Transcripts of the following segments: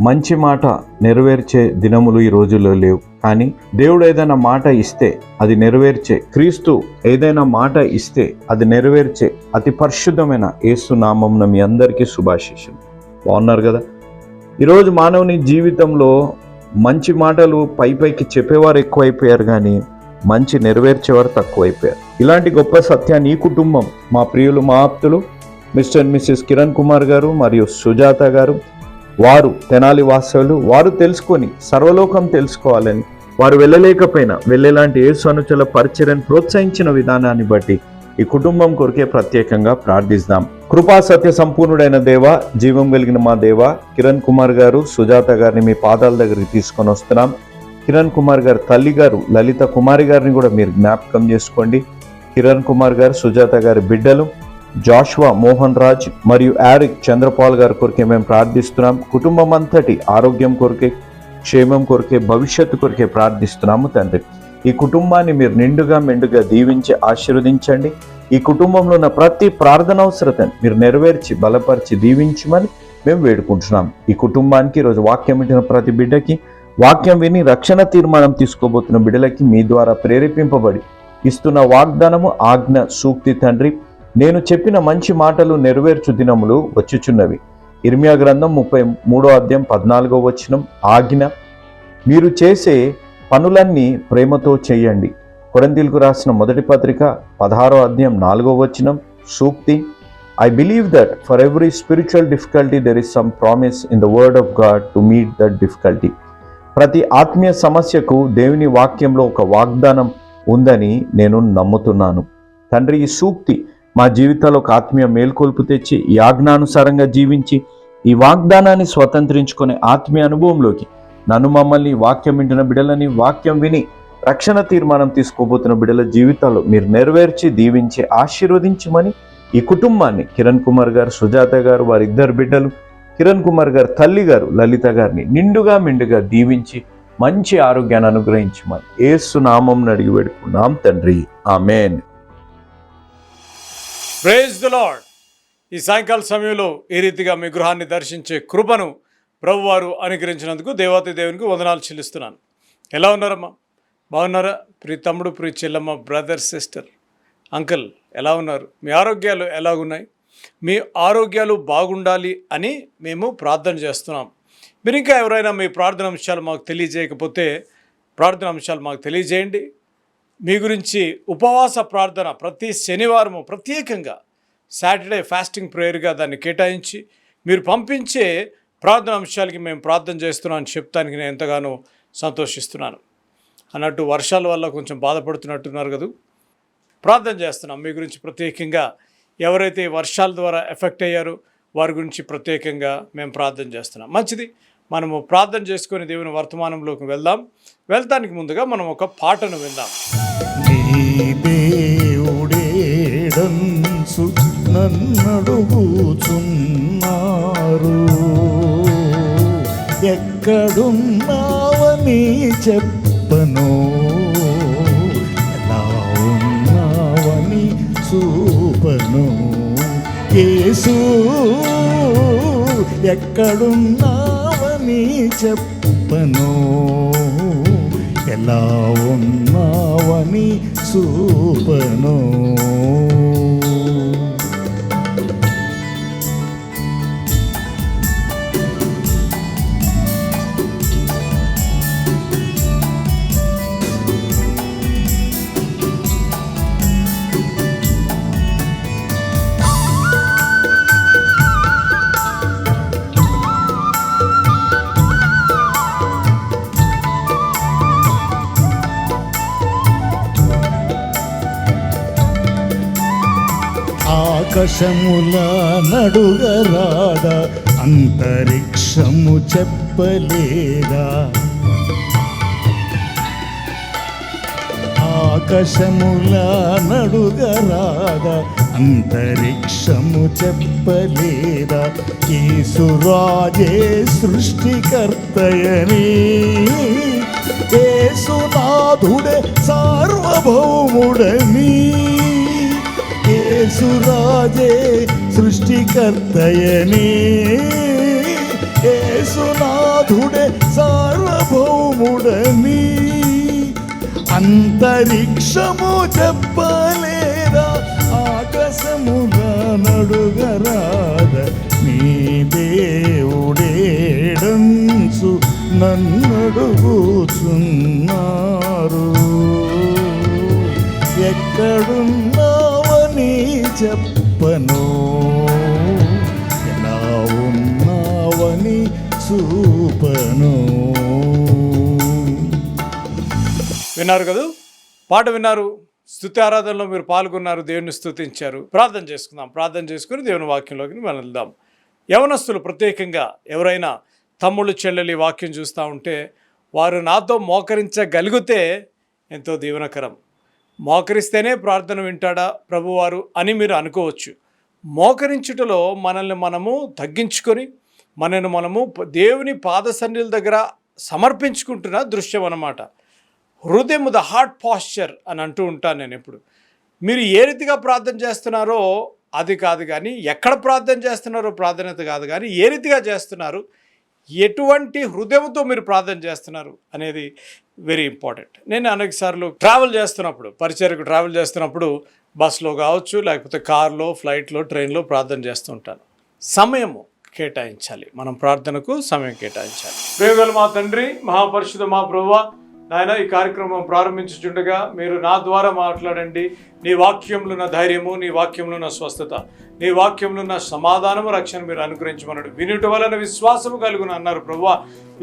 మంచి మాట నెరవేర్చే దినములు ఈ రోజుల్లో లేవు. కానీ దేవుడు ఏదైనా మాట ఇస్తే అది నెరవేర్చే క్రీస్తు ఏదైనా మాట ఇస్తే అది నెరవేర్చే అతి పరిశుద్ధమైన ఏసునామం మీ అందరికీ శుభాశిషం బాగున్నారు కదా? ఈరోజు మానవుని జీవితంలో మంచి మాటలు పై పైకి చెప్పేవారు ఎక్కువైపోయారు కానీ మంచి నెరవేర్చేవారు తక్కువైపోయారు. ఇలాంటి గొప్ప సత్యాన్ని ఈ కుటుంబం మా ప్రియులు మా ఆప్తులు Mr and Mrs Kiran Kumar garu మరియు సుజాత గారు వారు తెనాలి వాస్తవులు వారు తెలుసుకొని సర్వలోకం తెలుసుకోవాలని. వారు వెళ్ళలేకపోయినా వెళ్ళేలాంటి యేసు అనుచల పరిచర్యను ప్రోత్సహించిన విధానాన్ని బట్టి ఈ కుటుంబం కొరికే ప్రత్యేకంగా ప్రార్థిస్తాం. కృపా సత్య సంపూర్ణుడైన దేవ జీవం కలిగిన మా దేవ కిరణ్ కుమార్ గారు సుజాత గారిని మీ పాదాల దగ్గరికి తీసుకొని వస్తున్నాం. కిరణ్ కుమార్ గారు తల్లి గారు లలిత కుమారి గారిని కూడా మీరు జ్ఞాపకం చేసుకోండి. కిరణ్ కుమార్ గారు సుజాత గారి బిడ్డలు జాషువా మోహన్ రాజ్ మరియు యారిక్ చంద్రపాల్ గారి కొరకే మేము ప్రార్థిస్తున్నాం. కుటుంబం అంతటి ఆరోగ్యం కొరకే క్షేమం కొరకే భవిష్యత్తు కొరకే ప్రార్థిస్తున్నాము తండ్రి. ఈ కుటుంబాన్ని మీరు నిండుగా మెండుగా దీవించి ఆశీర్వదించండి. ఈ కుటుంబంలో ఉన్న ప్రతి ప్రార్థన అవసరతను మీరు నెరవేర్చి బలపరిచి దీవించమని మేము వేడుకుంటున్నాం. ఈ కుటుంబానికి ఈరోజు వాక్యం వింటున్న ప్రతి బిడ్డకి వాక్యం విని రక్షణ తీర్మానం తీసుకోబోతున్న బిడ్డలకి మీ ద్వారా ప్రేరేపింపబడి ఇస్తున్న వాగ్దానము ఆజ్ఞ సూక్తి తండ్రి. నేను చెప్పిన మంచి మాటలు నెరవేర్చు దినములు వచ్చుచున్నవి. ఇర్మియా గ్రంథం ముప్పై మూడో అధ్యాయం పద్నాలుగో వచనం ఆజ్ఞ. మీరు చేసే పనులన్నీ ప్రేమతో చేయండి. కొరంతీలకు రాసిన మొదటి పత్రిక పదహారో అధ్యాయం నాలుగో వచనం సూక్తి. I believe that for every spiritual difficulty there is some promise in the word of God to meet that difficulty ప్రతి ఆత్మీయ సమస్యకు దేవుని వాక్యంలో ఒక వాగ్దానం ఉందని నేను నమ్ముతున్నాను. తండ్రి ఈ సూక్తి మా జీవితాల్లో ఒక ఆత్మీయ మేల్కొల్పు తెచ్చి ఈ ఆజ్ఞానుసారంగా జీవించి ఈ వాగ్దానాన్ని స్వతంత్రించుకునే ఆత్మీయ అనుభవంలోకి నన్ను మమ్మల్ని వాక్యం వింటున్న బిడ్డలని వాక్యం విని రక్షణ తీర్మానం తీసుకోబోతున్న బిడల జీవితాలు మీరు నెరవేర్చి దీవించి ఆశీర్వదించమని ఈ కుటుంబాన్ని కిరణ్ కుమార్ గారు సుజాత గారు వారిద్దరు బిడ్డలు కిరణ్ కుమార్ గారు తల్లి గారు లలిత గారిని నిండుగా మిండుగా దీవించి మంచి ఆరోగ్యాన్ని అనుగ్రహించమని ఏసునామం అడిగి పెడుకున్నాం తండ్రి ఆమెన్. ప్రేజ్ ద లాడ్ ఈ సాయంకాల సమయంలో ఈ రీతిగా మీ గృహాన్ని దర్శించే కృపను ప్రభువారు అనుగ్రహించినందుకు దేవాతి దేవునికి వందనాలు చెల్లిస్తున్నాను. ఎలా ఉన్నారమ్మా? బాగున్నారా? ప్రి తమ్ముడు ప్రి చెల్లమ్మ బ్రదర్ సిస్టర్ అంకుల్ ఎలా ఉన్నారు? మీ ఆరోగ్యాలు ఎలాగున్నాయి? మీ ఆరోగ్యాలు బాగుండాలి అని మేము ప్రార్థన చేస్తున్నాం. మీరు ఇంకా ఎవరైనా మీ ప్రార్థన అంశాలు మాకు తెలియజేయకపోతే ప్రార్థన అంశాలు మాకు తెలియజేయండి. మీ గురించి ఉపవాస ప్రార్థన ప్రతి శనివారము ప్రత్యేకంగా సాటర్డే ఫాస్టింగ్ ప్రేయర్గా దాన్ని కేటాయించి మీరు పంపించే ప్రార్థన అంశాలకి మేము ప్రార్థన చేస్తున్నాం అని చెప్తానికి నేను ఎంతగానో సంతోషిస్తున్నాను. అన్నట్టు వర్షాల వల్ల కొంచెం బాధపడుతున్నట్టున్నారు కదా. ప్రార్థన చేస్తున్నాం. మీ గురించి ప్రత్యేకంగా ఎవరైతే వర్షాల ద్వారా ఎఫెక్ట్ అయ్యారో వారి గురించి ప్రత్యేకంగా మేము ప్రార్థన చేస్తున్నాం. మంచిది. మనము ప్రార్థన చేసుకొని దేవుని వర్తమానంలోకి వెళ్దాం. వెళ్తానికి ముందుగా మనం ఒక పాటను విందాం. నన్నడుగుచున్నారు. ఎక్కడున్నావని చెప్పను. ఎలా ఉన్నావని చూపను. యేసు నీ చెప్పను ఎలా ఉన్నావని చూపను. ఆకాశముల నడుగరాదా అంతరిక్షము చెప్పలేదా? ఆకాశముల నడుగరాదా అంతరిక్షము చెప్పలేదా? కేసురాజే సృష్టికర్తయని కేసునాథుడే సార్వభౌముడని. ఏసురాజే సృష్టికర్తయనే ఏసునాథుడే సార్వభౌముడని అంతరిక్షము చెప్పలేదా ఆకాశముల నడుగరాద నీ దేవుడేడంచు నన్నడుగుచున్నారు. ఎక్కడున్నావని చెప్పను. ఎలా ఉన్నావని చూపను. విన్నారు కదా? పాట విన్నారు. స్థుతి ఆరాధనలో మీరు పాల్గొన్నారు దేవుని స్థుతించారు. ప్రార్థన చేసుకుందాం. ప్రార్థన చేసుకుని దేవుని వాక్యంలోకి మనం వెళ్దాం యవనస్తులు ప్రత్యేకంగా ఎవరైనా తమ్ముళ్ళు చెల్లెలి వాక్యం చూస్తూ ఉంటే వారు నాతో మోకరించగలిగితే ఎంతో దీవెనకరం. మోకరిస్తేనే ప్రార్థన వింటాడా ప్రభువారు అని మీరు అనుకోవచ్చు. మోకరించుటలో మనల్ని మనము తగ్గించుకొని మనను మనము దేవుని పాదసన్నిల దగ్గర సమర్పించుకుంటున్న దృశ్యం అన్నమాట. హృదయం ద హార్ట్ పాస్చర్ అని అంటూ ఉంటాను నేను ఎప్పుడు. మీరు ఏ రీతిగా ప్రార్థన చేస్తున్నారో అది కాదు కానీ ఎక్కడ ప్రార్థన చేస్తున్నారో ప్రాధాన్యత కాదు కానీ ఏ రీతిగా చేస్తున్నారు ఎటువంటి హృదయంతో మీరు ప్రార్థన చేస్తున్నారు అనేది వెరీ ఇంపార్టెంట్. నేను అనేక సార్లు ట్రావెల్ చేస్తున్నప్పుడు పరిచయకు ట్రావెల్ చేస్తున్నప్పుడు బస్సులో కావచ్చు లేకపోతే కార్లో ఫ్లైట్లో ట్రైన్లో ప్రార్థన చేస్తూ ఉంటాను. సమయము కేటాయించాలి. మనం ప్రార్థనకు సమయం కేటాయించాలి. ప్రేమగల మా తండ్రి మహాపరిషుధ మా నాయన ఈ కార్యక్రమం ప్రారంభించుచుండగా మీరు నా ద్వారా మాట్లాడండి. నీ వాక్యంలో ఉన్న ధైర్యము నీ వాక్యంలో ఉన్న స్వస్థత నీ వాక్యంలో ఉన్న సమాధానము రక్షణ మీరు అనుగ్రహించమన్నాడు. వినుట వలన విశ్వాసము కలుగును అన్నారు ప్రభువా.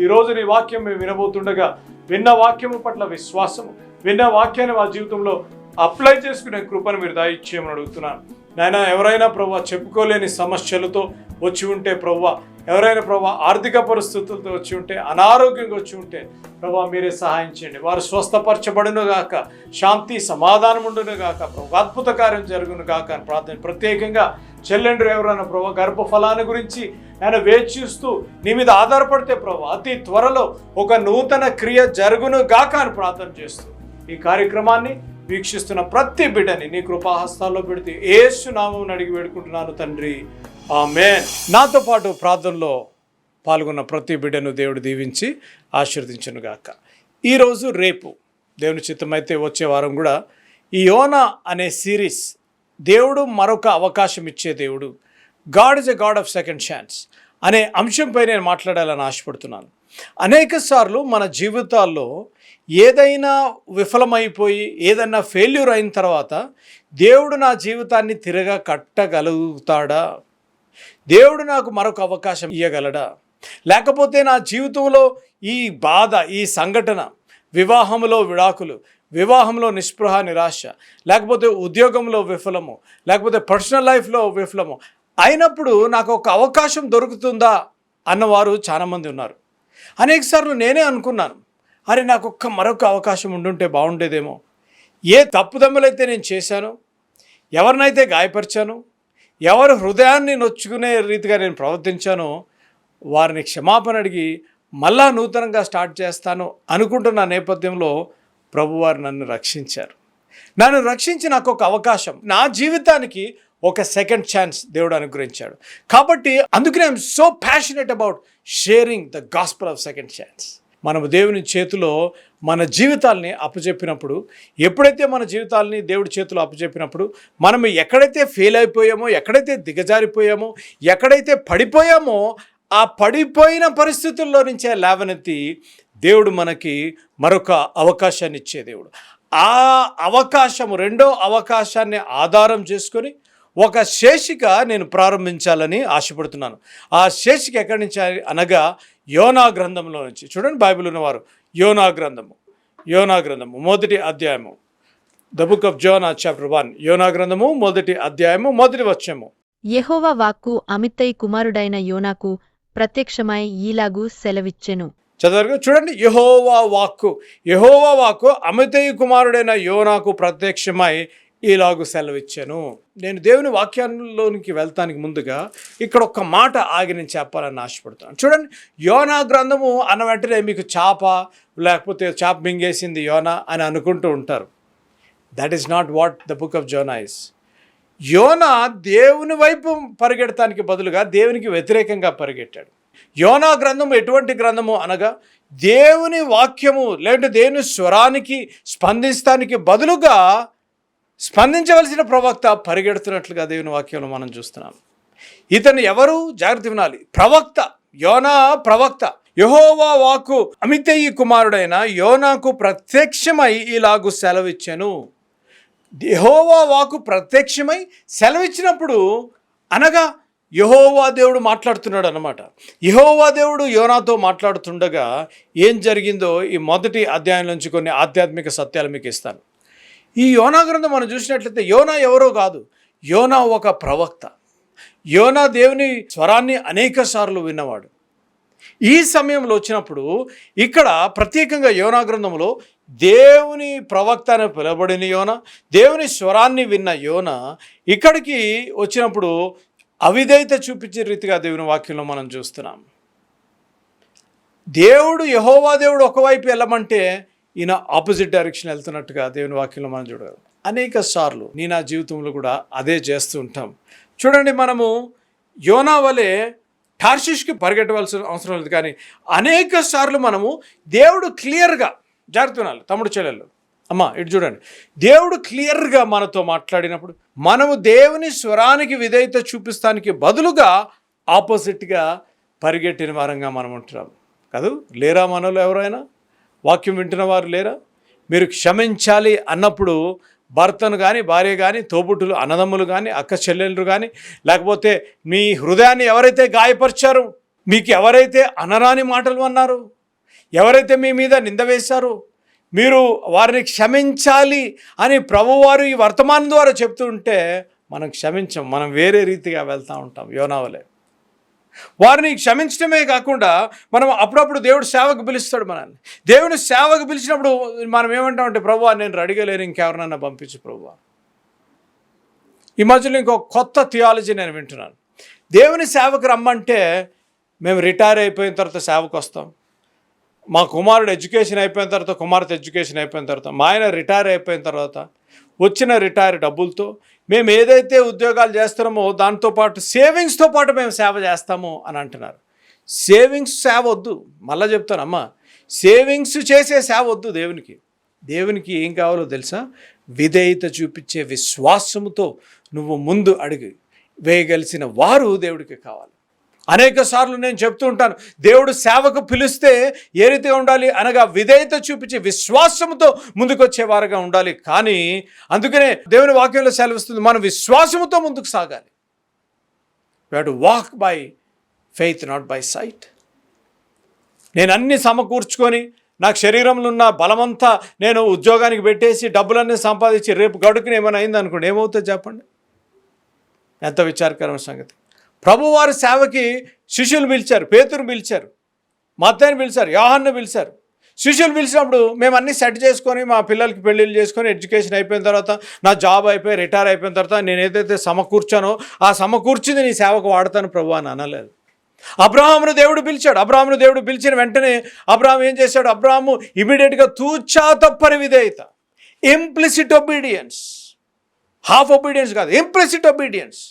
ఈరోజు నీ వాక్యం మేము వినబోతుండగా విన్న వాక్యము పట్ల విశ్వాసము విన్న వాక్యాన్ని మా జీవితంలో అప్లై చేసుకునే కృపను మీరు దాయిచ్చేయమని అడుగుతున్నాను. నాయన ఎవరైనా ప్రభు చెప్పుకోలేని సమస్యలతో వచ్చి ఉంటే ప్రభు ఎవరైనా ప్రభా ఆర్థిక పరిస్థితులతో వచ్చి ఉంటే అనారోగ్యంగా వచ్చి ఉంటే ప్రభా మీరే సహాయం చేయండి. వారు స్వస్థపరచబడును గాక శాంతి సమాధానం ఉండును గాక ప్రభు అద్భుత కార్యం జరుగును గాక అని ప్రార్థన. ప్రత్యేకంగా చెల్లెండ్రు ఎవరైనా ప్రభా గర్భఫలాన్ని గురించి ఆయన వేచి చూస్తూ నీ మీద ఆధారపడితే ప్రభా అతి త్వరలో ఒక నూతన క్రియ జరుగును గాక అని ప్రార్థన చేస్తూ ఈ కార్యక్రమాన్ని వీక్షిస్తున్న ప్రతి బిడ్డని నీ కృపాహస్తాల్లో పెడితే ఏసునామం అడిగి వేడుకుంటున్నాను తండ్రి. ఆమె నాతో పాటు ప్రార్థనలో పాల్గొన్న ప్రతి బిడ్డను దేవుడు దీవించి ఆశీర్వదించునుగాక. ఈరోజు రేపు దేవుని చిత్తమైతే వచ్చే వారం కూడా ఈ యోనా అనే సిరీస్ దేవుడు మరొక అవకాశం ఇచ్చే దేవుడు. God is a God of second chance అనే అంశంపై నేను మాట్లాడాలని ఆశపడుతున్నాను. అనేక సార్లు మన జీవితాల్లో ఏదైనా విఫలమైపోయి ఏదైనా ఫెయిల్యూర్ అయిన తర్వాత దేవుడు నా జీవితాన్ని తిరగా కట్టగలుగుతాడా? దేవుడు నాకు మరొక అవకాశం ఇవ్వగలడా లేకపోతే నా జీవితంలో ఈ బాధ ఈ సంఘటన వివాహంలో విడాకులు వివాహంలో నిస్పృహ నిరాశ లేకపోతే ఉద్యోగంలో విఫలము లేకపోతే పర్సనల్ లైఫ్లో విఫలము అయినప్పుడు నాకు ఒక అవకాశం దొరుకుతుందా? అన్నవారు చాలామంది ఉన్నారు. అనేకసార్లు నేనే అనుకున్నాను అరే నాకు ఒక్క మరొక అవకాశం ఉండుంటే బాగుండేదేమో. ఏ తప్పుదమ్ములైతే నేను చేశాను ఎవరినైతే గాయపరిచానో ఎవరు హృదయాన్ని నొచ్చుకునే రీతిగా నేను ప్రవర్తించానో వారిని క్షమాపణ అడిగి మళ్ళా నూతనంగా స్టార్ట్ చేస్తాను అనుకుంటున్న నేపథ్యంలో ప్రభువారు నన్ను రక్షించారు. నన్ను రక్షించి నాకు ఒక అవకాశం నా జీవితానికి ఒక సెకండ్ ఛాన్స్ దేవుడు అనుగ్రహించాడు. కాబట్టి అందుకనే I'm so passionate about sharing the gospel of second chance మనము దేవుని చేతిలో మన జీవితాల్ని అప్పచెప్పినప్పుడు ఎప్పుడైతే మన జీవితాల్ని దేవుడి చేతిలో అప్పచెప్పినప్పుడు మనం ఎక్కడైతే ఫెయిల్ అయిపోయామో ఎక్కడైతే దిగజారిపోయామో ఎక్కడైతే పడిపోయామో ఆ పడిపోయిన పరిస్థితుల్లో నుంచే లేవనెత్తి దేవుడు మనకి మరొక అవకాశాన్ని ఇచ్చే దేవుడు. ఆ అవకాశము రెండో అవకాశాన్ని ఆధారం చేసుకొని ఒక శేషిక నేను ప్రారంభించాలని ఆశపడుతున్నాను. ఆ శేషిక ఎక్కడి నుంచి అనగా యోనా గ్రంథంలో నుంచి. చూడండి బైబిల్ ఉన్నవారు. యోనా గ్రంథము. యోనా గ్రంథము. మొదటి అధ్యాయము. The book of Jonah chapter one యోనా గ్రంథము మొదటి అధ్యాయము మొదటి వచ్చము యెహోవా వాక్కు అమిత్తయి కుమారుడైన యోనాకు ప్రత్యక్షమై ఈలాగు సెలవిచ్చెను. చదవరు చూడండి. యహోవా వాక్కు. యహోవా వాక్కు అమితయ్య కుమారుడైన యోనాకు ప్రత్యక్షమై ఇలాగు సెలవిచ్చాను. నేను దేవుని వాక్యంలోనికి వెళ్తానికి ముందుగా ఇక్కడ ఒక్క మాట ఆగి నేను చెప్పాలని ఆశపడుతున్నాను. చూడండి యోనా గ్రంథము అన్న వెంటనే మీకు చాప లేకపోతే చాప మింగేసింది యోనా అని అనుకుంటూ ఉంటారు. That is not what the book of Jonah is యోనా దేవుని వైపు పరిగెడటానికి బదులుగా దేవునికి వ్యతిరేకంగా పరిగెట్టాడు. యోనా గ్రంథము ఎటువంటి గ్రంథము అనగా దేవుని వాక్యము లేదంటే దేవుని స్వరానికి స్పందిస్తానికి బదులుగా స్పందించవలసిన ప్రవక్త పరిగెడుతున్నట్లుగా దేవుని వాక్యంలో మనం చూస్తున్నాం. ఇతను ఎవరు? జాగ్రత్త వినాలి. ప్రవక్త యోనా ప్రవక్త. యహోవా వాకు అమితయ్యి కుమారుడైన యోనాకు ప్రత్యక్షమై ఇలాగు సెలవిచ్చాను. యహోవా వాకు ప్రత్యక్షమై సెలవిచ్చినప్పుడు అనగా యహోవా దేవుడు మాట్లాడుతున్నాడు అనమాట యహోవా దేవుడు యోనాతో మాట్లాడుతుండగా ఏం జరిగిందో ఈ మొదటి అధ్యాయం నుంచి కొన్ని ఆధ్యాత్మిక సత్యాలు మీకు ఇస్తాను. ఈ యోనా గ్రంథం మనం చూసినట్లయితే యోనా ఎవరో కాదు యోనా ఒక ప్రవక్త. యోనా దేవుని స్వరాన్ని అనేక సార్లు విన్నవాడు. ఈ సమయంలో వచ్చినప్పుడు ఇక్కడ ప్రత్యేకంగా యోనా గ్రంథంలో దేవుని ప్రవక్త అని పిలబడిన యోన దేవుని స్వరాన్ని విన్న యోన ఇక్కడికి వచ్చినప్పుడు అవిధేయత చూపించే రీతిగా దేవుని వాక్యంలో మనం చూస్తున్నాం. దేవుడు యహోవా దేవుడు ఒకవైపు వెళ్ళమంటే ఈయన ఆపోజిట్ డైరెక్షన్ వెళ్తున్నట్టుగా దేవుని వాక్యంలో మనం చూడగలం. అనేక సార్లు నేను నా జీవితంలో కూడా అదే చేస్తూ ఉంటాం. చూడండి మనము యోనా వలె టార్షిష్కి పరిగెట్టవలసిన అవసరం లేదు. కానీ అనేక సార్లు మనము దేవుడు క్లియర్గా జాగ్రత్త తమ్ముడు చెల్లెళ్ళు అమ్మ ఇటు చూడండి. దేవుడు క్లియర్గా మనతో మాట్లాడినప్పుడు మనము దేవుని స్వరానికి విధేయత చూపిస్తానికి బదులుగా ఆపోజిట్గా పరిగెట్టిన వారంగా మనం ఉంటున్నాం. కాదు లేరా మనలో ఎవరైనా? వాక్యం వింటున్న వారు లేరా? మీరు క్షమించాలి అన్నప్పుడు భర్తను కానీ భార్య కానీ తోబుట్టులు అన్నదమ్ములు కానీ అక్క చెల్లెళ్ళు కానీ లేకపోతే మీ హృదయాన్ని ఎవరైతే గాయపరిచారో మీకు ఎవరైతే అనరాని మాటలు అన్నారు ఎవరైతే మీ మీద నింద వేశారో మీరు వారిని క్షమించాలి అని ప్రభువారు ఈ వర్తమానం ద్వారా చెప్తూ ఉంటే మనం క్షమించం మనం వేరే రీతిగా వెళ్తూ ఉంటాం. యోనావలే. వారిని క్షమించడమే కాకుండా మనం అప్పుడప్పుడు దేవుడు సేవకు పిలుస్తాడు మనల్ని. దేవుని సేవకు పిలిచినప్పుడు మనం ఏమంటామంటే ప్రభు నేను రెడీగా ఇంకెవరినన్నా పంపించు ప్రభు. ఈ మధ్యలో ఇంకో కొత్త థియాలజీ నేను వింటున్నాను. దేవుని సేవకు రమ్మంటే మేము రిటైర్ అయిపోయిన తర్వాత సేవకు వస్తాం. మా కుమారుడు ఎడ్యుకేషన్ అయిపోయిన తర్వాత కుమార్తె ఎడ్యుకేషన్ అయిపోయిన తర్వాత మా ఆయన రిటైర్ అయిపోయిన తర్వాత వచ్చిన రిటైర్ డబ్బులతో మేము ఏదైతే ఉద్యోగాలు చేస్తున్నామో దాంతో పాటు సేవింగ్స్తో పాటు మేము సేవ చేస్తాము అని అంటున్నారు. సేవింగ్స్ సేవ వద్దు. మళ్ళీ చెప్తానమ్మా సేవింగ్స్ చేసే సేవ వద్దు దేవునికి. దేవునికి ఏం కావాలో తెలుసా? విధేయత చూపించే విశ్వాసముతో నువ్వు ముందు అడిగి. వేయగలిసిన వారు దేవుడికి కావాలి. అనేక సార్లు నేను చెప్తూ ఉంటాను దేవుడు సేవకు పిలిస్తే ఏ రీతిగా ఉండాలి అనగా విధేయత చూపించి విశ్వాసముతో ముందుకొచ్చేవారుగా ఉండాలి. కానీ అందుకనే దేవుని వాక్యంలో సెలవిస్తుంది మనం విశ్వాసముతో ముందుకు సాగాలి. We to walk by faith not by sight నేను అన్ని సమకూర్చుకొని నాకు శరీరంలో ఉన్న బలమంతా నేను ఉద్యోగానికి పెట్టేసి డబ్బులన్నీ సంపాదించి రేపు గడుకుని ఏమైనా అయిందనుకోండి ఏమవుతుంది ఏమవుతుందో చెప్పండి? ఎంత విచారకరమైన సంగతి. ప్రభువారి సేవకి శిష్యులు పిలిచారు పేతురు పిలిచారు మత్తయ్యని పిలిచారు యోహాన్ని పిలిచారు. శిష్యులు పిలిచినప్పుడు మేము అన్నీ సెట్ చేసుకొని మా పిల్లలకి పెళ్ళిళ్ళు చేసుకొని ఎడ్యుకేషన్ అయిపోయిన తర్వాత నా జాబ్ అయిపోయి రిటైర్ అయిపోయిన తర్వాత నేను ఏదైతే సమకూర్చానో ఆ సమకూర్చింది నీ సేవకు వాడతాను ప్రభు అని అనలేదు. అబ్రాహామును దేవుడు పిలిచాడు. అబ్రాహామును దేవుడు పిలిచిన వెంటనే అబ్రాహం ఏం చేశాడు? అబ్రాహము ఇమీడియట్గా తూచా తప్పని విధేయత. ఇంప్లిసిట్ ఒబీడియన్స్ హాఫ్ ఒబీడియన్స్ కాదు ఇంప్లిసిట్ ఒబీడియన్స్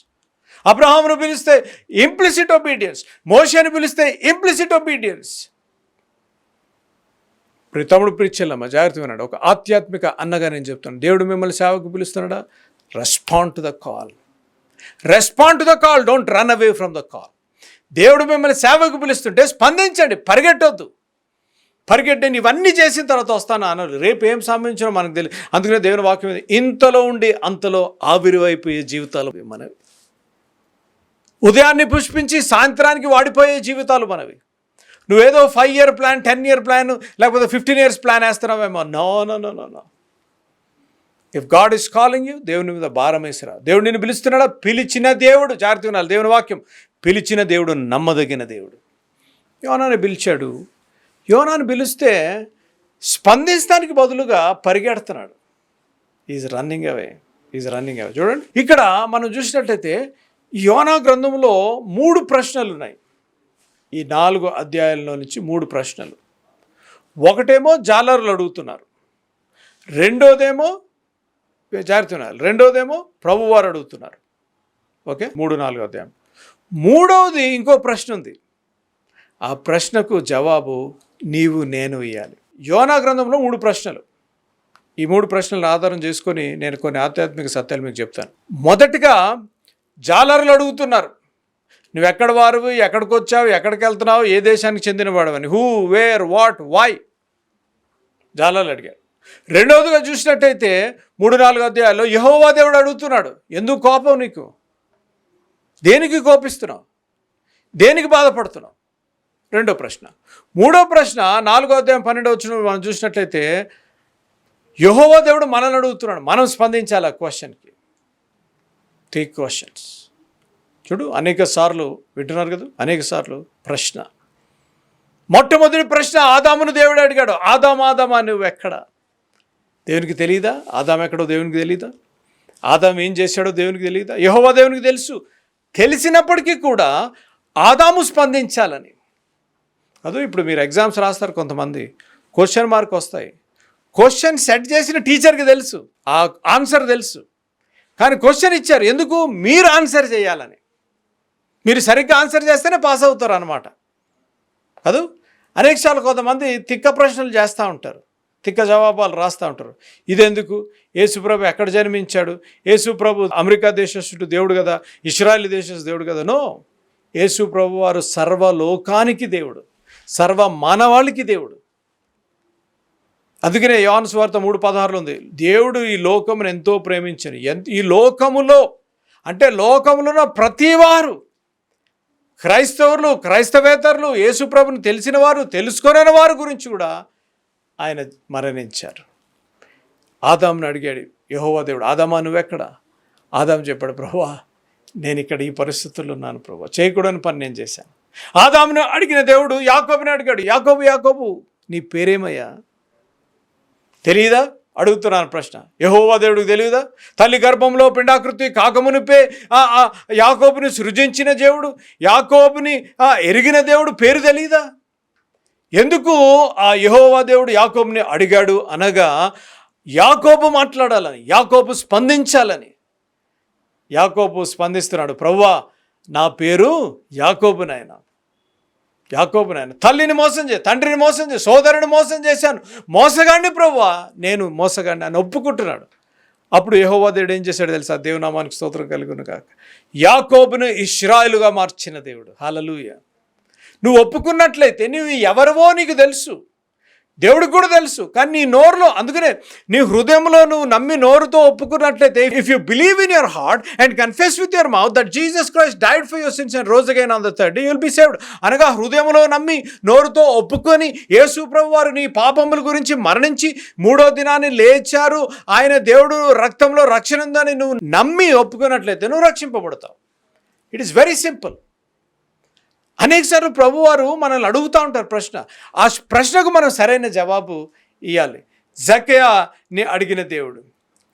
అబ్రహామును పిలిస్తే ఇంప్లిసిట్ ఒబీడియన్స్ మోషని పిలిస్తే ఇంప్లిసిట్ ఒబీడియన్స్ ప్రితముడు ప్రిచెల్లమ్మ జాగ్రత్త విన్నాడు ఒక ఆధ్యాత్మిక అన్నగా నేను చెప్తాను దేవుడు మిమ్మల్ని సేవకు పిలుస్తున్నాడా? Respond to the call respond to the call don't run away from the call దేవుడు మిమ్మల్ని సేవకు పిలుస్తుంటే స్పందించండి పరిగెట్టొద్దు. పరిగెట్టి ఇవన్నీ చేసిన తర్వాత వస్తాను అన్నారు. రేపు ఏం సంబంధించినో మనకు తెలియదు అందుకనే దేవుని వాక్యం ఇంతలో ఉండి అంతలో ఆవిరివైపోయే జీవితాలు మనవి ఉదయాన్నే పుష్పించి సాయంత్రానికి వాడిపోయే జీవితాలు మనవి. నువ్వేదో five year plan ten year plan లేకపోతే fifteen years plan వేస్తున్నావేమో? No no no no no if God is calling you దేవుని మీద భారం వేసిరా. దేవుడు నిన్ను పిలుస్తున్నాడా? పిలిచిన దేవుడు. జాగ్రత్త వినాలి దేవుని వాక్యం. పిలిచిన దేవుడు నమ్మదగిన దేవుడు. యోనాన్ని పిలిచాడు. యోనాన్ని పిలిస్తే స్పందించడానికి బదులుగా పరిగెడుతున్నాడు. Is running away is running away చూడండి. ఇక్కడ మనం చూసినట్టయితే యోనా గ్రంథంలో మూడు ప్రశ్నలు ఉన్నాయి ఈ నాలుగు అధ్యాయాల్లో నుంచి మూడు ప్రశ్నలు. ఒకటేమో జాలర్లు అడుగుతున్నారు. రెండోదేమో జారుతున్నారు. రెండోదేమో ప్రభువారు అడుగుతున్నారు. ఓకే? మూడు నాలుగు అధ్యాయం. మూడవది ఇంకో ప్రశ్న ఉంది. ఆ ప్రశ్నకు జవాబు నీవు నేను ఇవ్వాలి యోనా గ్రంథంలో మూడు ప్రశ్నలు. ఈ మూడు ప్రశ్నలను ఆధారం చేసుకొని నేను కొన్ని ఆధ్యాత్మిక సత్యాలు మీకు చెప్తాను. మొదటిగా జాలర్లు అడుగుతున్నారు నువ్వు ఎక్కడ వారు ఎక్కడికి వచ్చావు? ఎక్కడికి వెళ్తున్నావు? ఏ దేశానికి చెందినవాడవని? హూ వేర్ వాట్ వై జాలర్లు అడిగాడు రెండవదిగా చూసినట్టయితే మూడు నాలుగు అధ్యాయాల్లో యహోవా దేవుడు అడుగుతున్నాడు ఎందుకు కోపం నీకు? దేనికి కోపిస్తున్నావు? దేనికి బాధపడుతున్నావు? రెండో ప్రశ్న. మూడో ప్రశ్న నాలుగో అధ్యాయం పన్నెండో వచ్చిన మనం చూసినట్లయితే యహోవా దేవుడు మనల్ని అడుగుతున్నాడు మనం స్పందించాలి? ఆ క్వశ్చన్కి త్రీ క్వశ్చన్స్ చూడు అనేక సార్లు వింటున్నారు కదా అనేక సార్లు ప్రశ్న. మొట్టమొదటి ప్రశ్న ఆదామును దేవుడు అడిగాడు ఆదాం ఆదామా నువ్వు ఎక్కడ? దేవునికి తెలియదా ఆదాం ఎక్కడో దేవునికి తెలియదా ఆదాం ఏం చేశాడో దేవునికి తెలియదా యహోవా దేవునికి తెలుసు. తెలిసినప్పటికీ కూడా ఆదాము స్పందించాలని. అదో ఇప్పుడు మీరు ఎగ్జామ్స్ రాస్తారు కొంతమంది క్వశ్చన్ మార్క్ వస్తాయి. క్వశ్చన్ సెట్ చేసిన టీచర్కి తెలుసు ఆ ఆన్సర్ తెలుసు. కానీ క్వశ్చన్ ఇచ్చారు ఎందుకు? మీరు ఆన్సర్ చేయాలని. మీరు సరిగ్గా ఆన్సర్ చేస్తేనే పాస్ అవుతారు అనమాట కాదు? అనేక సార్లు కొంతమంది తిక్క ప్రశ్నలు చేస్తూ ఉంటారు. తిక్క జవాబాలు రాస్తూ ఉంటారు. ఇదెందుకు? యేసుప్రభు ఎక్కడ జన్మించాడు? యేసుప్రభు అమెరికా దేశస్థుడు దేవుడు కదా? ఇస్రాయల్ దేశస్థుడు దేవుడు కదా? నో. యేసుప్రభు వారు సర్వలోకానికి దేవుడు. సర్వ మానవాళికి దేవుడు. అందుకనే యోహాను స్వార్థ మూడు పదహారులు ఉంది. దేవుడు ఈ లోకమును ఎంతో ప్రేమించను. ఎంత ఈ లోకములో అంటే లోకములో ప్రతివారు క్రైస్తవులు క్రైస్తవేతరులు యేసుప్రభుని తెలిసిన వారు తెలుసుకొనని వారి గురించి కూడా ఆయన మరణించారు. ఆదాంను అడిగాడు యహోవా దేవుడు ఆదామా నువ్వెక్కడ? ఆదాం చెప్పాడు ప్రభువా నేను ఇక్కడ ఈ పరిస్థితుల్లో ఉన్నాను ప్రభు. చేయకూడని పని నేను చేశాను. ఆదామును అడిగిన దేవుడు యాకోబుని అడిగాడు యాకోబు యాకోబు నీ పేరేమయ్యా? తెలియదా అడుగుతున్నాను ప్రశ్న. యహోవా దేవుడికి తెలియదా తల్లి గర్భంలో పిండాకృతి కాకమునిపే ఆ, ఆ, యాకోబుని సృజించిన దేవుడు యాకోబుని ఆ, ఎరిగిన దేవుడు పేరు తెలియదా ఎందుకు ఆ యహోవా దేవుడు యాకోబుని అడిగాడు అనగా యాకోబు మాట్లాడాలని యాకోబు స్పందించాలని. యాకోబు స్పందిస్తున్నాడు ప్రవ్వా నా పేరు యాకోబు నాయన. యాకోబు నాయన తల్లిని మోసం చేసి తండ్రిని మోసం చేసి సోదరుని మోసం చేశాను. మోసగాడిని ప్రభువా నేను మోసగాడిని అని ఒప్పుకుంటున్నాడు. అప్పుడు యహోవా దేవుడు ఏం చేశాడు తెలుసా? దేవునామానికి స్తోత్రం కలుగును కాక యాకోబును ఇష్రాయిలుగా మార్చిన దేవుడు. హలలుయ నువ్వు ఒప్పుకున్నట్లయితే నువ్వు ఎవరివో నీకు తెలుసు. దేవుడికి కూడా తెలుసు. కానీ నీ నోరులో అందుకనే నీ హృదయంలో నువ్వు నమ్మి నోరుతో ఒప్పుకున్నట్లయితే if you believe in your heart and confess with your mouth that Jesus Christ died for your sins and rose again on the third you'll be saved అనగా హృదయంలో నమ్మి నోరుతో ఒప్పుకొని యేసు ప్రభు వారు నీ పాపముల గురించి మరణించి మూడో దినాన్ని లేచారు. ఆయన దేవుడు రక్తంలో రక్షణ ఉందని నువ్వు నమ్మి ఒప్పుకున్నట్లయితే నువ్వు రక్షింపబడతావు. ఇట్ ఈస్ వెరీ సింపుల్ అనేకసార్లు ప్రభువారు మనల్ని అడుగుతూ ఉంటారు ప్రశ్న. ఆ ప్రశ్నకు మనం సరైన జవాబు ఇవ్వాలి జకయాని అడిగిన దేవుడు.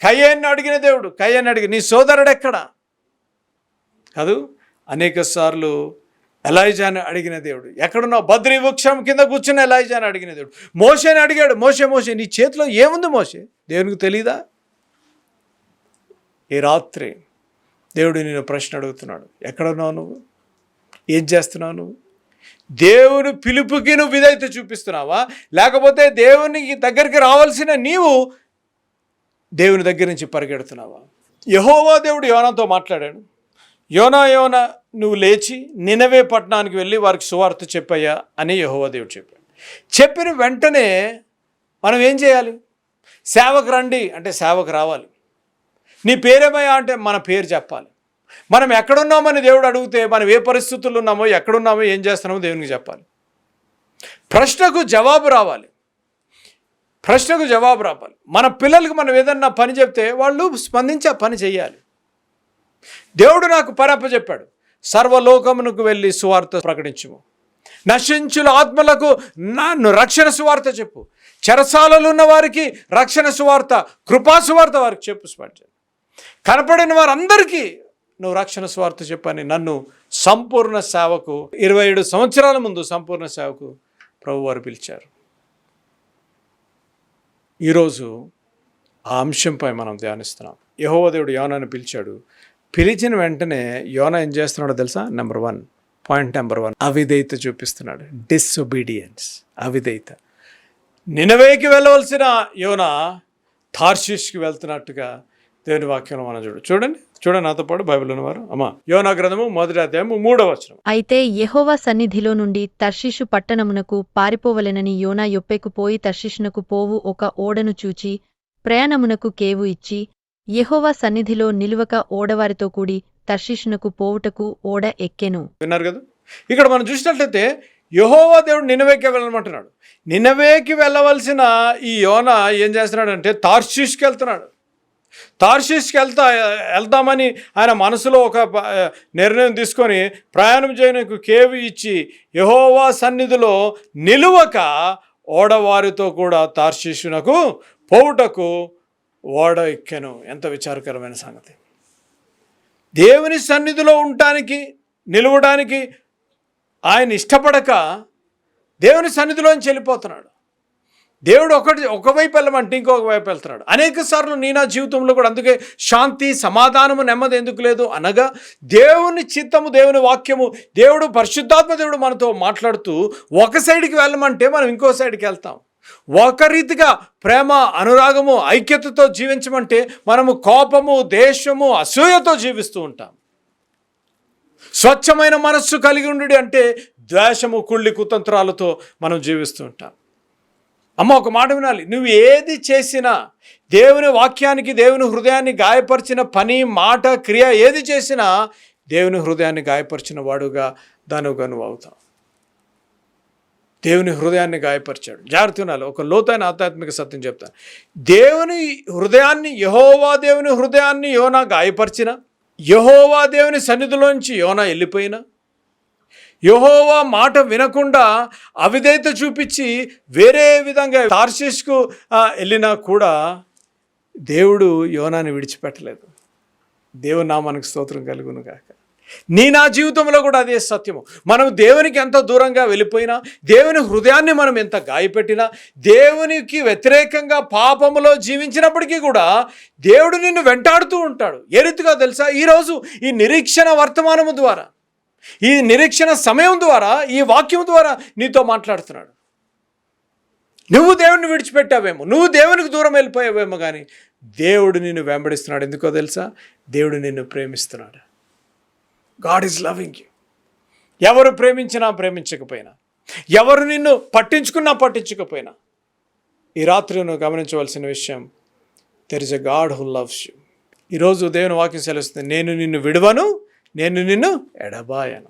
కయ్యాన్ని అడిగిన దేవుడు. కయ్యాన్ని అడిగి నీ సోదరుడు ఎక్కడ? కాదు అనేక సార్లు ఎలైజాని అడిగిన దేవుడు. ఎక్కడున్నావు? బద్రి వృక్షం కింద కూర్చున్న ఎలైజాని అడిగిన దేవుడు. మోసేని అడిగాడు. మోసే మోసే నీ చేతిలో ఏముంది మోసే దేవునికి తెలీదా? ఈ రాత్రి దేవుడు నేను ప్రశ్న అడుగుతున్నాడు. ఎక్కడున్నావు నువ్వు? ఏం చేస్తున్నావు నువ్వు? దేవుని పిలుపుకి నువ్వు విధైతే చూపిస్తున్నావా? లేకపోతే దేవునికి దగ్గరికి రావాల్సిన నీవు దేవుని దగ్గర నుంచి పరిగెడుతున్నావా? యహోవా దేవుడు యోనాతో మాట్లాడాడు. యోనా యోనా నువ్వు లేచి నినవే పట్టణానికి వెళ్ళి వారికి సువార్త చెప్పయ్యా అని యహోవా దేవుడు చెప్పాడు. చెప్పిన వెంటనే మనం ఏం చేయాలి? సేవకు రండి అంటే సేవకు రావాలి. నీ పేరేమయ్యా అంటే మన పేరు చెప్పాలి. మనం ఎక్కడున్నామని దేవుడు అడిగితే మనం ఏ పరిస్థితుల్లో ఉన్నామో ఎక్కడున్నామో ఏం చేస్తున్నామో దేవునికి చెప్పాలి. ప్రశ్నకు జవాబు రావాలి. ప్రశ్నకు జవాబు రావాలి. మన పిల్లలకు మనం ఏదన్నా పని చెప్తే వాళ్ళు స్పందించి ఆ పని చేయాలి. దేవుడు నాకు పరప్ప చెప్పాడు సర్వలోకమునకు వెళ్ళి సువార్త ప్రకటించుము. నశించుల ఆత్మలకు నన్ను రక్షణ సువార్త చెప్పు. చెరసాలలో ఉన్న వారికి రక్షణ సువార్త కృపా సువార్త వారికి చెప్పు స్పర్శ కనపడిన వారందరికీ నువ్వు రక్షణ స్వార్థ చెప్పని నన్ను సంపూర్ణ సేవకు ఇరవై ఏడు సంవత్సరాల ముందు సంపూర్ణ సేవకు ప్రభు వారు పిలిచారు. ఈరోజు ఆ అంశంపై మనం ధ్యానిస్తున్నాం. యహోదేవుడు యోనాను పిలిచాడు. పిలిచిన వెంటనే యోన ఏం చేస్తున్నాడో తెలుసా? Number one point number one అవిధేయత చూపిస్తున్నాడు. డిస్ఒబీడియన్స్ అవిధేయత. నినవేకి వెళ్ళవలసిన యోన థార్షిష్కి వెళ్తున్నట్టుగా దేవుని వాక్యంలో మనం చూడు చూడండి. చూడండి నాతో పాటు బైబిల్ ఉన్నవారు. అమ్మా యోనా గ్రంథము మొదటి అధ్యాయము మూడవ వచనం. అయితే యెహోవా సన్నిధిలో నుండి తర్షిషు పట్టణమునకు పారిపోవలెనని యోనా యొప్పెకు పోయి తర్షిషునకు పోవు ఒక ఓడను చూచి ప్రయాణమునకు కేవు ఇచ్చి యెహోవా సన్నిధిలో నిలువక ఓడవారితో కూడి తర్షిషునకు పోవుటకు ఓడ ఎక్కెను. విన్నారు కదా? ఇక్కడ మనం చూసినట్లయితే యహోవా దేవుడు నినవేకి వెళ్ళమంటున్నాడు నినవేకి వెళ్ళవలసిన ఈ యోన ఏం చేస్తున్నాడంటే తార్షీష్కి వెళ్తున్నాడు. తార్షీష్కి వెళ్తా వెళ్దామని ఆయన మనసులో ఒక నిర్ణయం తీసుకొని ప్రయాణం చేయడానికి కేవి ఇచ్చి యహోవా సన్నిధిలో నిలువక ఓడవారితో కూడా తార్షీషునకు పోవుటకు ఓడ ఎక్కెను. ఎంత విచారకరమైన సంగతి. దేవుని సన్నిధిలో ఉండటానికి నిలవడానికి ఆయన ఇష్టపడక దేవుని సన్నిధిలోంచి వెళ్ళిపోతున్నాడు. దేవుడు ఒకటి ఒకవైపు వెళ్ళమంటే ఇంకొక వైపు వెళ్తున్నాడు. అనేక సార్లు నీ నా జీవితంలో కూడా అందుకే శాంతి సమాధానము నెమ్మది ఎందుకు లేదు? అనగా దేవుని చిత్తము దేవుని వాక్యము దేవుడు పరిశుద్ధాత్మ దేవుడు మనతో మాట్లాడుతూ ఒక సైడ్కి వెళ్ళమంటే మనం ఇంకో సైడ్కి వెళ్తాం. ఒక రీతిగా ప్రేమ అనురాగము ఐక్యతతో జీవించమంటే మనము కోపము దేశము అసూయతో జీవిస్తూ ఉంటాం. స్వచ్ఛమైన మనస్సు కలిగి ఉండి అంటే ద్వేషము కుళ్ళి కుతంత్రాలతో మనం జీవిస్తూ ఉంటాం. అమ్మ ఒక మాట వినాలి. నువ్వు ఏది చేసినా దేవుని వాక్యానికి దేవుని హృదయాన్ని గాయపరిచిన పని మాట క్రియ ఏది చేసినా దేవుని హృదయాన్ని గాయపరిచిన వాడుగా దానిగా నువ్వు అవుతావు. దేవుని హృదయాన్ని గాయపరిచాడు. జాగ్రత్త వినాలి ఒక లోతైన ఆధ్యాత్మిక సత్యం చెప్తాను దేవుని హృదయాన్ని యహోవా దేవుని హృదయాన్ని యోనా గాయపరిచిన యహోవా దేవుని సన్నిధిలోంచి యోనా వెళ్ళిపోయినా యహోవా మాట వినకుండా అవిధేత చూపించి వేరే విధంగా తార్షిష్కు వెళ్ళినా కూడా దేవుడు యోనాని విడిచిపెట్టలేదు. దేవుడు నా మనకు స్తోత్రం కలుగును కాక నీ నా జీవితంలో కూడా అదే సత్యము. మనం దేవునికి ఎంత దూరంగా వెళ్ళిపోయినా దేవుని హృదయాన్ని మనం ఎంత గాయపెట్టినా దేవునికి వ్యతిరేకంగా పాపములో జీవించినప్పటికీ కూడా దేవుడు నిన్ను వెంటాడుతూ ఉంటాడు. ఏ రీతిగా తెలుసా? ఈరోజు ఈ నిరీక్షణ వర్తమానము ద్వారా. ఈ నిరీక్షణ సమయం ద్వారా ఈ వాక్యం ద్వారా నీతో మాట్లాడుతున్నాడు. నువ్వు దేవుడిని విడిచిపెట్టావేమో నువ్వు దేవునికి దూరం వెళ్ళిపోయావేమో కానీ దేవుడు నిన్ను వెంబడిస్తున్నాడు. ఎందుకో తెలుసా? దేవుడు నిన్ను ప్రేమిస్తున్నాడు. గాడ్ ఈజ్ లవింగ్ యూ ఎవరు ప్రేమించినా ప్రేమించకపోయినా ఎవరు నిన్ను పట్టించుకున్నా పట్టించకపోయినా ఈ రాత్రి నువ్వు గమనించవలసిన విషయం there is a God who loves you ఈరోజు దేవుని వాక్యం సెలవుస్తుంది నేను నిన్ను విడవను నేను నిన్ను ఎడబాయను.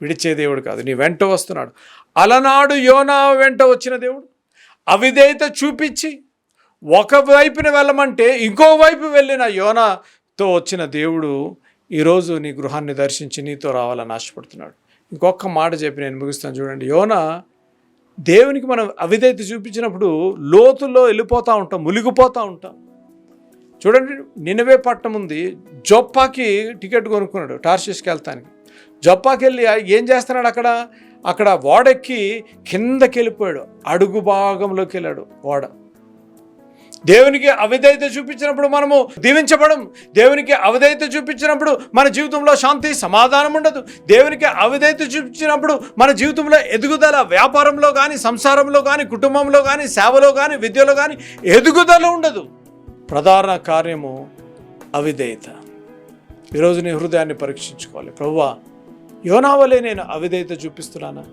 విడిచే దేవుడు కాదు నీ వెంట వస్తున్నాడు. అలనాడు యోనా వెంట వచ్చిన దేవుడు అవిధేయత చూపించి ఒక వైపున వెళ్ళమంటే ఇంకోవైపు వెళ్ళిన యోనాతో వచ్చిన దేవుడు ఈరోజు నీ గృహాన్ని దర్శించి నీతో రావాలని ఆశపడుతున్నాడు. ఇంకొక మాట చెప్పి నేను ముగిస్తాను చూడండి. యోనా దేవునికి మనం అవిధేయత చూపించినప్పుడు లోతుల్లో వెళ్ళిపోతూ ఉంటాం మునిగిపోతూ ఉంటాం. చూడండి నినవే పట్టణం ఉంది. జొప్పాకి టికెట్ కొనుక్కున్నాడు టార్షిస్కి వెళ్తానికి. జొప్పాకి వెళ్ళి ఏం చేస్తున్నాడు అక్కడ? అక్కడ ఓడెక్కి కిందకి వెళ్ళిపోయాడు. అడుగు భాగంలోకి వెళ్ళాడు ఓడ. దేవునికి అవిధేయత చూపించినప్పుడు మనము దీవించబడం. దేవునికి అవిధేయత చూపించినప్పుడు మన జీవితంలో శాంతి సమాధానం ఉండదు. దేవునికి అవిధేయత చూపించినప్పుడు మన జీవితంలో ఎదుగుదల వ్యాపారంలో కానీ సంసారంలో కానీ కుటుంబంలో కానీ సేవలో కానీ విద్యలో కానీ ఎదుగుదల ఉండదు. ప్రధాన కార్యము అవిధేయత. ఈరోజు నీ హృదయాన్ని పరీక్షించుకోవాలి. ప్రభువా యోనావలే నేను అవిధేయత చూపిస్తున్నానా?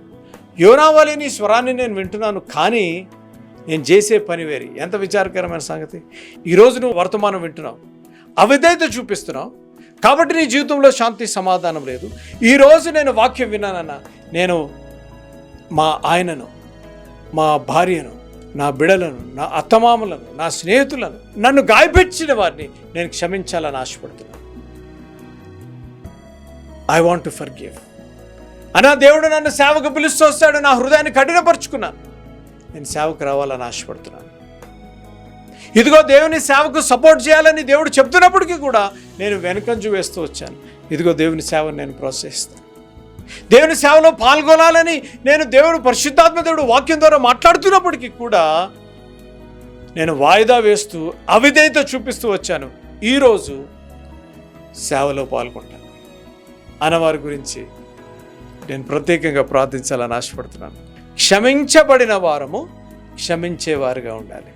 యోనావలే నీ స్వరాన్ని నేను వింటున్నాను కానీ నేను చేసే పని వేరు. ఎంత విచారకరమైన సంగతి. ఈరోజు నువ్వు వర్తమానం వింటున్నావు. అవిధేయత చూపిస్తున్నావు. కాబట్టి నీ జీవితంలో శాంతి సమాధానం లేదు. ఈరోజు నేను వాక్యం విన్నానన్నా నేను మా ఆయనను మా భార్యను నా బిడలను నా అత్తమామలను నా స్నేహితులను నన్ను గాయపెట్టిన వారిని నేను క్షమించాలని ఆశపడుతున్నాను. I want to forgive అనా దేవుడు నన్ను సేవకు పిలుస్తూ వస్తాడు నా హృదయాన్ని కఠినపరుచుకున్నాను. నేను సేవకు రావాలని ఆశపడుతున్నాను. ఇదిగో దేవుని సేవకు సపోర్ట్ చేయాలని దేవుడు చెప్తున్నప్పటికీ కూడా నేను వెనకంజు వేస్తూ వచ్చాను. ఇదిగో దేవుని సేవను నేను ప్రోత్సహిస్తాను. దేవుని సేవలో పాల్గొనాలని నేను దేవుడు పరిశుద్ధాత్మ దేవుడు వాక్యం ద్వారా మాట్లాడుతున్నప్పటికీ కూడా నేను వాయిదా వేస్తూ అవిధేయత చూపిస్తూ వచ్చాను. ఈరోజు సేవలో పాల్గొంటాను. అన్నవారి గురించి నేను ప్రత్యేకంగా ప్రార్థించాలని ఆశపడుతున్నాను. క్షమించబడిన వారము క్షమించేవారుగా ఉండాలి.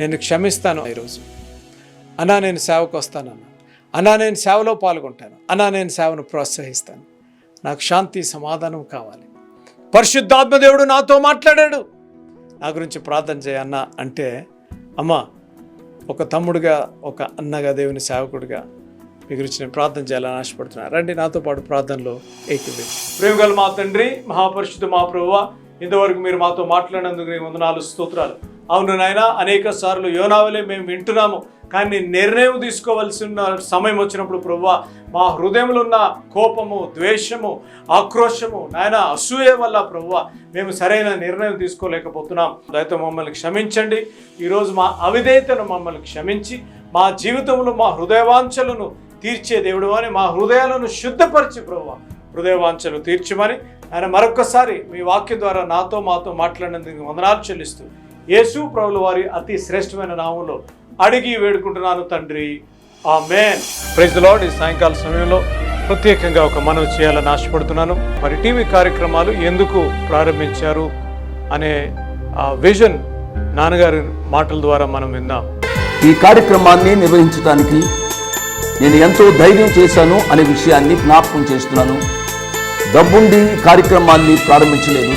నేను క్షమిస్తాను ఈరోజు. అన్నా నేను సేవకు వస్తానన్నా. అన్నా నేను సేవలో పాల్గొంటాను. అన్నా నేను సేవను ప్రోత్సహిస్తాను. నాకు శాంతి సమాధానం కావాలి. పరిశుద్ధాత్మ దేవుడు నాతో మాట్లాడాడు. నా గురించి ప్రార్థన చేయన్న అంటే అమ్మ ఒక తమ్ముడుగా ఒక అన్నగా దేవుని సేవకుడిగా మీ గురించి నేను ప్రార్థన చేయాలని ఆశపడుతున్నాను రండి నాతో పాటు ప్రార్థనలో ఏకీభవి ప్రేమగల మా తండ్రి మహాపరిశుద్ధ మా ప్రభువ ఇంతవరకు మీరు మాతో మాట్లాడినందుకు నేను వందనాలు స్తోత్రాలు. అవును నాయన అనేక సార్లు యోనావలే మేము వింటున్నాము కానీ నిర్ణయం తీసుకోవాల్సిన సమయం వచ్చినప్పుడు ప్రభు మా హృదయంలో ఉన్న కోపము ద్వేషము ఆక్రోషము నాయన అసూయ వల్ల ప్రభు మేము సరైన నిర్ణయం తీసుకోలేకపోతున్నాం. దయతో మమ్మల్ని క్షమించండి. ఈరోజు మా అవిధేయతను మమ్మల్ని క్షమించి మా జీవితంలో మా హృదయవాంఛలను తీర్చే దేవుడు అని మా హృదయాలను శుద్ధపరిచి ప్రభు హృదయవాంఛలు తీర్చమని ఆయన మరొకసారి మీ వాక్యం ద్వారా నాతో మాతో మాట్లాడినందుకు వందనాలు చెల్లిస్తూ యేసు ప్రభుల వారి అతి శ్రేష్టమైన నామంలో అడిగి వేడుకుంటున్నాను తండ్రి. ఆ మేన్ ప్రైజ్ లార్డ్. ఈ సాయంకాల సమయంలో ప్రత్యేకంగా ఒక మనవి చేయాలని ఆశపడుతున్నాను. మరి టీవీ కార్యక్రమాలు ఎందుకు ప్రారంభించారు అనే ఆ విజన్ నాన్నగారి మాటల ద్వారా మనం విందాం. ఈ కార్యక్రమాన్ని నిర్వహించడానికి నేను ఎంతో ధైర్యం చేశాను అనే విషయాన్ని జ్ఞాపకం చేస్తున్నాను. డబ్బుండి కార్యక్రమాన్ని ప్రారంభించలేదు.